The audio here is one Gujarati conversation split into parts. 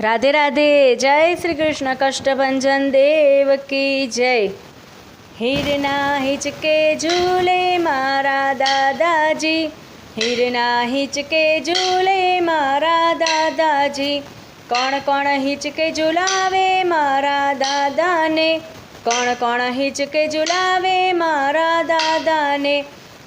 રાધે રાધે, જય શ્રી કૃષ્ણ કષ્ટભંજન દેવ કી જય. હીરના હિચકે ઝૂલે મારા દાદાજી. હીરના હિચકે ઝૂલે મારા દાદાજી. કોણ કોણ હિચકે ઝુલાવે મારા દાદાને? કોણ કોણ હિચકે ઝુલાવે મારા દાદાને?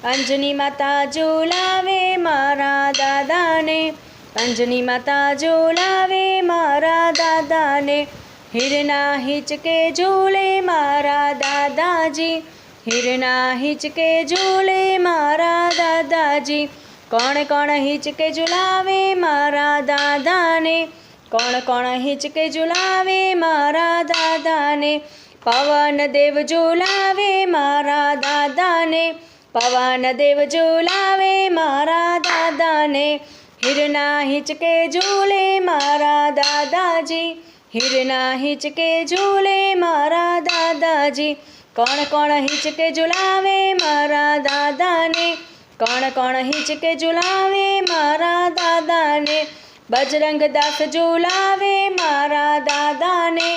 અંજની માતા ઝુલાવે મારા દાદાને. અંજની માતા ઝોલાવે મારા દાદાને, હિરના હિચકે ઝોલે મારા દાદાજી, હિરના હિચકે ઝોલે મારા દાદાજી, કોણ કોણ હિચકે ઝુલાવે મારા દાદાને, કોણ કોણ હિચકે ઝુલાવે મારા દાદાને, પવન દેવ ઝુલાવે મારા દાદાને, પવન દેવ ઝુલાવે મારા દાદાને હિરના હિચકે ઝૂલે મારા દાદાજી? હિરના હિચકે ઝૂલે મારા દાદાજી? કોણ કોણ હિચકે ઝુલાવે મારા દાદાને? કોણ કોણ હિચકે ઝુલાવે મારા દાદાને? બજરંગ દાસ ઝુલાવે મારા દાદાને?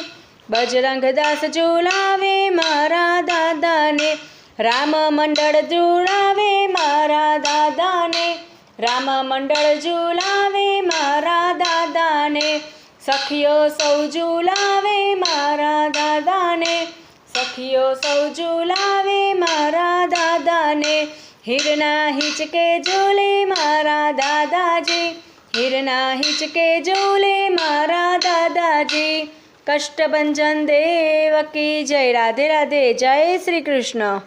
બજરંગ દાસ ઝુલાવે મારા દાદાને? રામ મંડળ ઝુલાવે મારા દાદાને? રામ મંડળ ઝુલાવે મારા દાદાને. સખીઓ સૌ ઝુલાવે મારા દાદાને. સખીઓ સૌ ઝુલાવે મારા દાદાને. હીરના હિચકે ઝૂલે મારા દાદાજી. હીરના હિચકે ઝૂલે મારા દાદાજી. કષ્ટભંજન દેવ કી જય. રાધે રાધે જય શ્રી કૃષ્ણ.